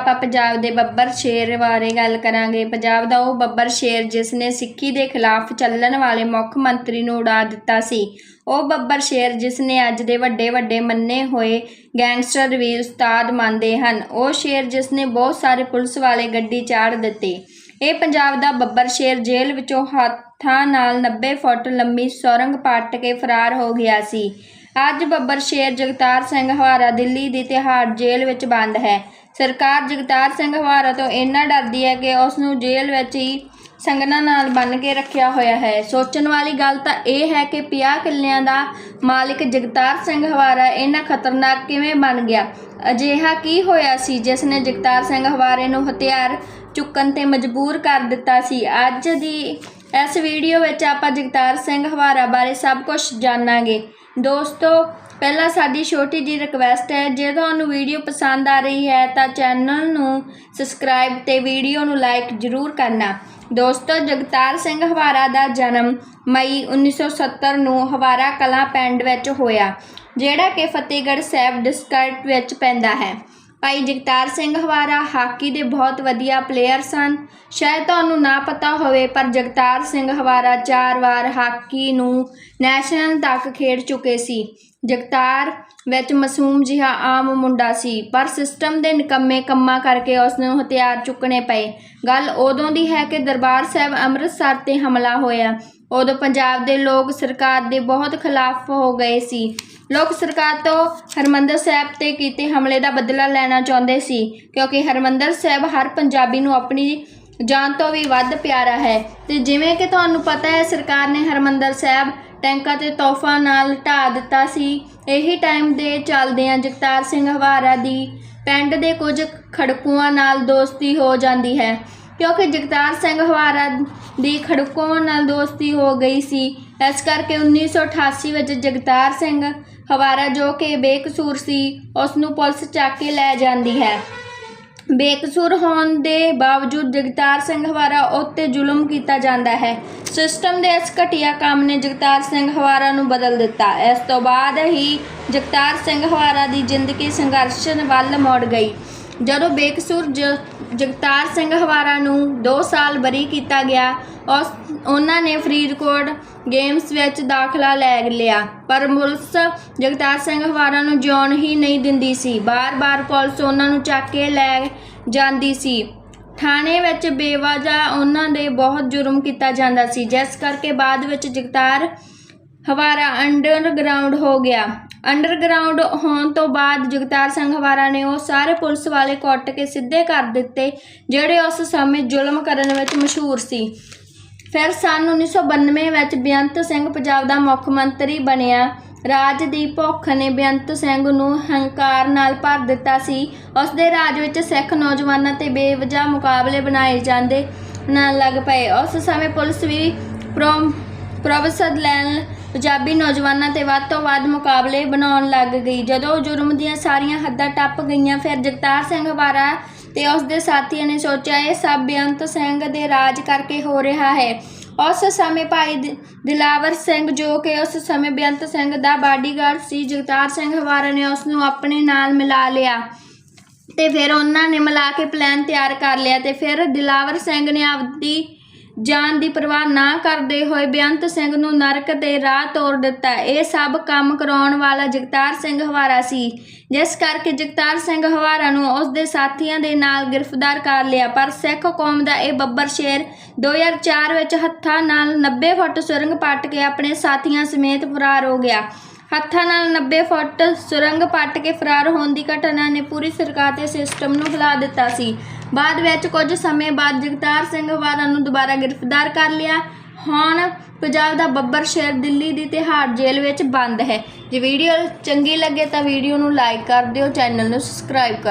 ਆਪਾਂ ਪੰਜਾਬ ਦੇ ਬੱਬਰ ਸ਼ੇਰ ਬਾਰੇ ਗੱਲ ਕਰਾਂਗੇ। ਪੰਜਾਬ ਦਾ ਉਹ ਬੱਬਰ ਸ਼ੇਰ ਜਿਸ ਨੇ ਸਿੱਖੀ ਦੇ ਖਿਲਾਫ ਚੱਲਣ ਵਾਲੇ ਮੁੱਖ ਮੰਤਰੀ ਨੂੰ ਉਡਾ ਦਿੱਤਾ ਸੀ। ਉਹ ਬੱਬਰ ਸ਼ੇਰ ਜਿਸ ਨੇ ਅੱਜ ਦੇ ਵੱਡੇ ਵੱਡੇ ਮੰਨੇ ਹੋਏ ਗੈਂਗਸਟਰ ਵੀ ਉਸਤਾਦ ਮੰਨਦੇ ਹਨ। ਉਹ ਸ਼ੇਰ ਜਿਸ ਨੇ ਬਹੁਤ ਸਾਰੇ ਪੁਲਿਸ ਵਾਲੇ ਗੱਡੀ ਚਾੜ ਦਿੱਤੇ। ਇਹ ਪੰਜਾਬ ਦਾ ਬੱਬਰ ਸ਼ੇਰ ਜੇਲ੍ਹ ਵਿੱਚੋਂ ਹੱਥਾਂ ਨਾਲ 90 ਫੁੱਟ ਲੰਮੀ ਸੁਰੰਗ ਪੱਟ ਕੇ ਫਰਾਰ ਹੋ ਗਿਆ ਸੀ। ਅੱਜ ਬੱਬਰ ਸ਼ੇਰ ਜਗਤਾਰ ਸਿੰਘ ਹਵਾਰਾ ਦਿੱਲੀ ਦੀ ਤਿਹਾੜ ਜੇਲ੍ਹ ਵਿੱਚ ਬੰਦ ਹੈ। ਸਰਕਾਰ ਜਗਤਾਰ ਸਿੰਘ ਹਵਾਰਾ ਤੋਂ ਇੰਨਾ ਡਰਦੀ ਹੈ ਕਿ ਉਸ ਨੂੰ ਜੇਲ੍ਹ ਵਿੱਚ ਹੀ ਸੰਗਨਾਂ ਨਾਲ ਬੰਨ ਕੇ ਰੱਖਿਆ ਹੋਇਆ ਹੈ। ਸੋਚਣ ਵਾਲੀ ਗੱਲ ਤਾਂ ਇਹ ਹੈ ਕਿ 50 ਕਿੱਲਿਆਂ ਦਾ ਮਾਲਿਕ ਜਗਤਾਰ ਸਿੰਘ ਹਵਾਰਾ ਇੰਨਾ ਖਤਰਨਾਕ ਕਿਵੇਂ ਬਣ ਗਿਆ? ਅਜਿਹਾ ਕੀ ਹੋਇਆ ਸੀ ਜਿਸ ਨੇ ਜਗਤਾਰ ਸਿੰਘ ਹਵਾਰੇ ਨੂੰ ਹਥਿਆਰ ਚੁੱਕਣ ਤੇ ਮਜਬੂਰ ਕਰ ਦਿੱਤਾ ਸੀ? ਅੱਜ ਦੀ ਇਸ ਵੀਡੀਓ ਵਿੱਚ ਆਪਾਂ ਜਗਤਾਰ ਸਿੰਘ ਹਵਾਰਾ ਬਾਰੇ ਸਭ ਕੁਝ ਜਾਣਾਂਗੇ। ਦੋਸਤੋ, ਪਹਿਲਾਂ ਸਾਡੀ ਛੋਟੀ ਜੀ ਰਿਕਵੈਸਟ ਹੈ, ਜੇ ਤੁਹਾਨੂੰ ਵੀਡੀਓ ਪਸੰਦ ਆ ਰਹੀ ਹੈ, ਤਾਂ ਚੈਨਲ ਨੂੰ ਸਬਸਕ੍ਰਾਈਬ ਤੇ ਵੀਡੀਓ ਨੂੰ ਲਾਈਕ ਜ਼ਰੂਰ ਕਰਨਾ। ਦੋਸਤੋ, ਜਗਤਾਰ ਸਿੰਘ ਹਵਾਰਾ ਦਾ ਜਨਮ ਮਈ 1970 ਨੂੰ ਹਵਾਰਾ ਕਲਾਂ ਪਿੰਡ ਵਿੱਚ ਹੋਇਆ, ਜਿਹੜਾ ਕਿ ਫਤਿਹਗੜ੍ਹ ਸਾਹਿਬ ਡਿਸਟ੍ਰਿਕਟ ਵਿੱਚ ਪੈਂਦਾ ਹੈ। ਭਾਈ ਜਗਤਾਰ ਸਿੰਘ ਹਵਾਰਾ ਹਾਕੀ ਦੇ ਬਹੁਤ ਵਧੀਆ ਪਲੇਅਰ ਸਨ। ਸ਼ਾਇਦ ਤੁਹਾਨੂੰ ਨਾ ਪਤਾ ਹੋਵੇ, ਪਰ ਜਗਤਾਰ ਸਿੰਘ ਹਵਾਰਾ ਚਾਰ ਵਾਰ ਹਾਕੀ ਨੂੰ ਨੈਸ਼ਨਲ ਤੱਕ ਖੇਡ ਚੁੱਕੇ ਸੀ। ਜਗਤਾਰ ਵਿੱਚ ਮਾਸੂਮ ਜਿਹਾ ਆਮ ਮੁੰਡਾ ਸੀ, ਪਰ ਸਿਸਟਮ ਦੇ ਨਿਕੰਮੇ ਕੰਮਾਂ ਕਰਕੇ ਉਸ ਨੂੰ ਹਥਿਆਰ ਚੁੱਕਣੇ ਪਏ। ਗੱਲ ਉਦੋਂ ਦੀ ਹੈ ਕਿ ਦਰਬਾਰ ਸਾਹਿਬ ਅੰਮ੍ਰਿਤਸਰ ਤੇ ਹਮਲਾ ਹੋਇਆ। ਉਦੋਂ ਪੰਜਾਬ ਦੇ ਲੋਕ ਸਰਕਾਰ ਦੇ ਬਹੁਤ ਖਿਲਾਫ ਹੋ ਗਏ ਸੀ। ਲੋਕ ਸਰਕਾਰ ਤੋਂ ਹਰਮੰਦਰ ਸਾਹਿਬ ਤੇ ਕੀਤੇ ਹਮਲੇ ਦਾ ਬਦਲਾ ਲੈਣਾ ਚਾਹੁੰਦੇ ਸੀ, ਕਿਉਂਕਿ ਹਰਮੰਦਰ ਸਾਹਿਬ ਹਰ ਪੰਜਾਬੀ ਨੂੰ ਆਪਣੀ ਜਾਨ ਤੋਂ ਵੀ ਵੱਧ ਪਿਆਰਾ ਹੈ। ਤੇ ਜਿਵੇਂ ਕਿ ਤੁਹਾਨੂੰ ਪਤਾ ਹੈ, ਸਰਕਾਰ ਨੇ ਹਰਮੰਦਰ ਸਾਹਿਬ ਟੈਂਕਾਂ ਤੇ ਤੋਹਫਾ ਨਾਲ ਢਾ ਦਿੱਤਾ ਸੀ। ਇਹੀ ਟਾਈਮ ਦੇ ਚੱਲਦਿਆਂ ਜਗਤਾਰ ਸਿੰਘ ਹਵਾਰਾ ਦੀ ਪਿੰਡ ਦੇ ਕੁਝ ਖੜਕੂਆਂ ਨਾਲ ਦੋਸਤੀ ਹੋ ਜਾਂਦੀ ਹੈ। ਕਿਉਂਕਿ ਜਗਤਾਰ ਸਿੰਘ ਹਵਾਰਾ ਦੀ ਖੜਕੂਆਂ ਨਾਲ ਦੋਸਤੀ ਹੋ ਗਈ ਸੀ। ਇਸ ਕਰਕੇ 1988 ਵਿੱਚ ਜਗਤਾਰ ਸਿੰਘ ਹਵਾਰਾ ਜੋ ਕਿ ਬੇਕਸੂਰ ਸੀ ਉਸ ਨੂੰ ਪੁਲਿਸ ਚੱਕ ਕੇ ਲੈ ਜਾਂਦੀ ਹੈ। ਬੇਕਸੂਰ ਹੋਣ ਦੇ ਬਾਵਜੂਦ ਜਗਤਾਰ ਸਿੰਘ ਹਵਾਰਾ ਉੱਤੇ ਜ਼ੁਲਮ ਕੀਤਾ ਜਾਂਦਾ ਹੈ। ਸਿਸਟਮ ਦੇ ਇਸ ਘਟੀਆ ਕੰਮ ਨੇ ਜਗਤਾਰ ਸਿੰਘ ਹਵਾਰਾ ਨੂੰ ਬਦਲ ਦਿੱਤਾ। ਇਸ ਤੋਂ ਬਾਅਦ ਹੀ ਜਗਤਾਰ ਸਿੰਘ ਹਵਾਰਾ ਦੀ ਜ਼ਿੰਦਗੀ ਸੰਘਰਸ਼ ਵੱਲ ਮੁੜ ਗਈ। ਜਦੋਂ ਬੇਕਸੂਰ ਜ- ਜਗਤਾਰ ਸਿੰਘ ਹਵਾਰਾ ਨੂੰ 2 ਸਾਲ ਬਰੀ ਕੀਤਾ ਗਿਆ, ਉਸ, ਉਹਨਾਂ ਨੇ ਫਰੀਦਕੋਟ ਗੇਮਸ ਵਿੱਚ ਦਾਖਲਾ ਲੈ ਲਿਆ। ਪਰ ਪੁਲਿਸ ਜਗਤਾਰ ਸਿੰਘ ਹਵਾਰਾ ਨੂੰ ਜਿਉਣ ਹੀ ਨਹੀਂ ਦਿੰਦੀ ਸੀ। ਬਾਰ-ਬਾਰ ਪੁਲਿਸ ਉਹਨਾਂ ਨੂੰ ਚੱਕ ਕੇ ਲੈ ਜਾਂਦੀ ਸੀ। ਥਾਣੇ ਵਿੱਚ ਬੇਵਜ੍ਹਾ ਉਹਨਾਂ ਦੇ ਬਹੁਤ ਜੁਰਮ ਕੀਤਾ ਜਾਂਦਾ ਸੀ। ਜਿਸ ਕਰਕੇ ਬਾਅਦ ਵਿੱਚ ਜਗਤਾਰ ਹਵਾਰਾ ਅੰਡਰਗਰਾਉਂਡ ਹੋ ਗਿਆ। ਅੰਡਰਗਰਾਉਂਡ ਹੋਣ ਤੋਂ ਬਾਅਦ ਜਗਤਾਰ ਸਿੰਘ ਹਵਾਰਾ ਨੇ ਉਹ ਸਾਰੇ ਪੁਲਿਸ ਵਾਲੇ ਕੁੱਟ ਕੇ ਸਿੱਧੇ ਕਰ ਦਿੱਤੇ, ਜਿਹੜੇ ਉਸ ਸਮੇਂ ਜ਼ੁਲਮ ਕਰਨ ਵਿੱਚ ਮਸ਼ਹੂਰ ਸੀ। ਫਿਰ ਸੰਨ 1992 ਵਿੱਚ ਬੇਅੰਤ ਸਿੰਘ ਪੰਜਾਬ ਦਾ ਮੁੱਖ ਮੰਤਰੀ ਬਣਿਆ। ਰਾਜ ਦੀ ਭੁੱਖ ਨੇ ਬੇਅੰਤ ਸਿੰਘ ਨੂੰ ਹੰਕਾਰ ਨਾਲ ਭਰ ਦਿੱਤਾ ਸੀ। ਉਸ ਦੇ ਰਾਜ ਵਿੱਚ ਸਿੱਖ ਨੌਜਵਾਨਾਂ ਤੇ ਬੇਵਜ੍ਹਾ ਮੁਕਾਬਲੇ ਬਣਾਏ ਜਾਂਦੇ ਨਾ ਲੱਗ ਪਏ। ਉਸ ਸਮੇਂ ਪੁਲਿਸ ਵੀ ਪ੍ਰੋ- ਪ੍ਰੋਵਸਦ ਲੈਣ ਪੰਜਾਬੀ ਨੌਜਵਾਨਾਂ ਤੇ ਵੱਧ ਤੋਂ ਵੱਧ ਮੁਕਾਬਲੇ ਬਣਾਉਣ ਲੱਗ ਗਈ। ਜਦੋਂ ਜੁਰਮ ਦੀਆਂ ਸਾਰੀਆਂ ਹੱਦਾਂ ਟੱਪ ਗਈਆਂ, ਫਿਰ ਜਗਤਾਰ ਸਿੰਘ ਹਵਾਰਾ ਤੇ ਉਸ ਦੇ ਸਾਥੀਆਂ ਨੇ ਸੋਚਿਆ, ਇਹ ਸਭ ਬੇਅੰਤ ਸਿੰਘ ਦੇ ਰਾਜ ਕਰਕੇ ਹੋ ਰਿਹਾ ਹੈ। ਉਸ ਸਮੇਂ ਭਾਈ ਦਿ- ਦਿਲਾਵਰ ਸਿੰਘ ਜੋ ਕਿ ਉਸ ਸਮੇਂ ਬੇਅੰਤ ਸਿੰਘ ਦਾ ਬਾਡੀਗਾਰਡ ਸੀ, ਜਗਤਾਰ ਸਿੰਘ ਹਵਾਰਾ ਨੇ ਉਸ ਨੂੰ ਆਪਣੇ ਨਾਲ ਮਿਲਾ ਲਿਆ ਤੇ ਫਿਰ ਉਹਨਾਂ ਨੇ ਮਿਲਾ ਕੇ ਪਲਾਨ ਤਿਆਰ ਕਰ ਲਿਆ ਤੇ ਫਿਰ ਦਿਲਾਵਰ ਸਿੰਘ ਨੇ ਆਪਦੀ ਜਾਨ ਦੀ ਪਰਵਾਹ ਨਾ ਕਰਦੇ ਹੋਏ ਬੇਅੰਤ ਸਿੰਘ ਨੂੰ ਨਰਕ ਦੇ ਰਾਹ ਤੋਰ ਦਿੱਤਾ। ਇਹ ਸਭ ਕੰਮ ਕਰਾਉਣ ਵਾਲਾ ਜਗਤਾਰ ਸਿੰਘ ਹਵਾਰਾ ਸੀ, ਜਿਸ ਕਰਕੇ ਜਗਤਾਰ ਸਿੰਘ ਹਵਾਰਾ ਨੂੰ ਉਸ ਦੇ ਸਾਥੀਆਂ ਦੇ ਨਾਲ ਗ੍ਰਿਫਤਾਰ ਕਰ ਲਿਆ। ਪਰ ਸਿੱਖ ਕੌਮ ਦਾ ਇਹ ਬੱਬਰ ਸ਼ੇਰ 2004 ਵਿੱਚ ਹੱਥਾਂ ਨਾਲ 90 ਫੁੱਟ ਸੁਰੰਗ ਪੱਟ ਕੇ ਆਪਣੇ ਸਾਥੀਆਂ ਸਮੇਤ ਫਰਾਰ ਹੋ ਗਿਆ। ਹੱਥਾਂ ਨਾਲ 90 ਫੁੱਟ ਸੁਰੰਗ ਪੱਟ ਕੇ ਫਰਾਰ ਹੋਣ ਦੀ ਘਟਨਾ ਨੇ ਪੂਰੀ ਸਰਕਾਰ ਤੇ ਸਿਸਟਮ ਨੂੰ ਹਿਲਾ ਦਿੱਤਾ ਸੀ। ਬਾਅਦ ਵਿੱਚ ਕੁਝ ਸਮੇਂ ਬਾਅਦ ਜਗਤਾਰ ਸਿੰਘ ਹਵਾਰਾ ਨੂੰ ਦੁਬਾਰਾ ਗ੍ਰਿਫਤਾਰ ਕਰ ਲਿਆ। ਹੁਣ ਪੰਜਾਬ ਦਾ ਬੱਬਰ ਸ਼ਹਿਰ ਦਿੱਲੀ ਦੀ ਤਿਹਾੜ ਜੇਲ੍ਹ ਵਿੱਚ ਬੰਦ ਹੈ। ਜੇ ਵੀਡੀਓ ਚੰਗੀ ਲੱਗੇ ਤਾਂ ਵੀਡੀਓ ਨੂੰ ਲਾਈਕ ਕਰ ਦਿਓ, ਚੈਨਲ ਨੂੰ ਸਬਸਕ੍ਰਾਈਬ ਕਰ